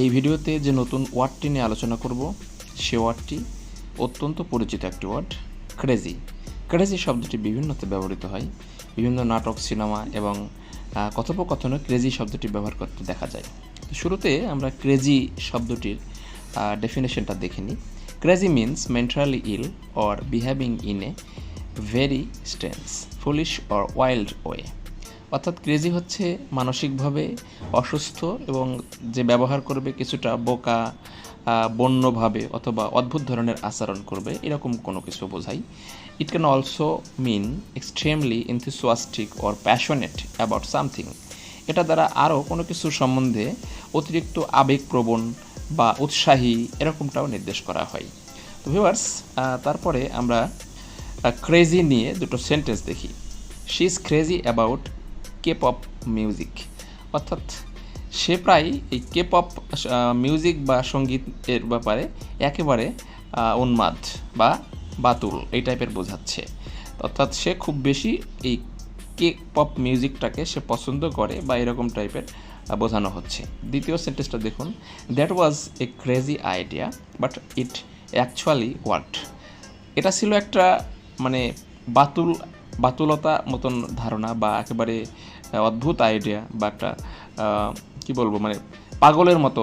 এই ভিডিওতে যে নতুন ওয়ার্ডটি নিয়ে আলোচনা করব, সে ওয়ার্ডটি অত্যন্ত পরিচিত একটি ওয়ার্ড ক্রেজি ক্রেজি শব্দটি বিভিন্নতে ব্যবহৃত হয়। বিভিন্ন নাটক, সিনেমা এবং কথোপকথনে ক্রেজি শব্দটি ব্যবহার করতে দেখা যায়। শুরুতে আমরা ক্রেজি শব্দটির ডেফিনেশনটা দেখে নিই। Crazy means mentally ill or behaving in a very stance foolish or wild way অর্থাৎ ক্রেজি হচ্ছে মানসিকভাবে অসুস্থ এবং যে ব্যবহার করবে কিছুটা বোকা বন্যভাবে অথবা অদ্ভুত ধরনের আচরণ করবে, এরকম কোনো কিছু বোঝাই। It can also mean extremely enthusiastic or passionate about something এটা দ্বারা আরও কোনো কিছু সম্বন্ধে অতিরিক্ত আবেগপ্রবণ বা উৎসাহী এরকমটাও নির্দেশ করা হয়। তো ভিউয়ার্স তারপরে আমরা ক্রেজি নিয়ে দুটো সেন্টেন্স দেখি। She is crazy about K pop music অর্থাৎ সে প্রায় এই কে পপ মিউজিক বা সঙ্গীতের ব্যাপারে একেবারে উন্মাদ বা বাতুল এই টাইপের বোঝাচ্ছে। অর্থাৎ সে খুব বেশি এই কে পপ মিউজিকটাকে সে পছন্দ করে বা এরকম টাইপের বোঝানো হচ্ছে। দ্বিতীয় সেন্টেন্সটা দেখুন। That was a crazy idea but it actually worked এটা ছিল একটা মানে বাতুল বাতুলতা মতন ধারণা বা একেবারে অদ্ভুত আইডিয়া বা একটা কি বলব মানে পাগলের মতো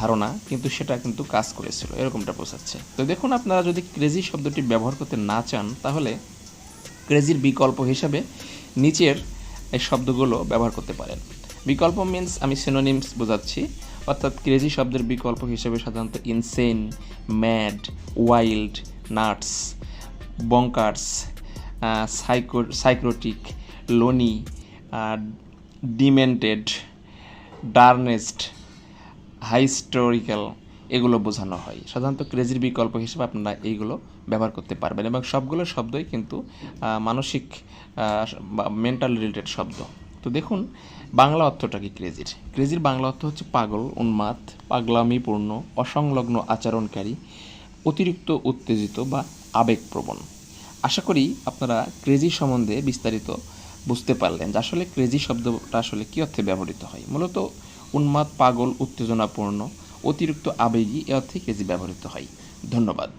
ধারণা কিন্তু সেটা কিন্তু কাজ করেছিল। এরকমটা বোঝাচ্ছে। তো দেখুন আপনারা যদি ক্রেজি শব্দটি ব্যবহার করতে না চান, তাহলে ক্রেজির বিকল্প হিসাবে নিচের এই শব্দগুলো ব্যবহার করতে পারেন। বিকল্প মিন্স আমি সিনোনিমস বোঝাচ্ছি, অর্থাৎ ক্রেজি শব্দের বিকল্প হিসেবে সাধারণত insane mad wild nuts bonkers psycho psychotic loony demented darnedest hysterical এগুলো বোঝানো হয়। সাধারণত ক্রেজির বিকল্প হিসেবে আপনারা এইগুলো ব্যবহার করতে পারবেন এবং সবগুলো শব্দই কিন্তু মানসিক মেন্টাল রিলেটেড শব্দ। তো দেখুন, বাংলা অর্থটা কি ক্রেজির ক্রেজির বাংলা অর্থ হচ্ছে পাগল, উন্মাদ, পাগলামিপূর্ণ, অসংলগ্ন, আচরণকারী, অতিরিক্ত উত্তেজিত বা আবেগপ্রবণ। আশা করি আপনারা ক্রেজি সম্বন্ধে বিস্তারিত বুঝতে পারলেন যে আসলে ক্রেজি শব্দটা আসলে কী অর্থে ব্যবহৃত হয়। মূলত উন্মাদ, পাগল, উত্তেজনাপূর্ণ, অতিরিক্ত আবেগী এ অর্থে ক্রেজি ব্যবহৃত হয়। ধন্যবাদ।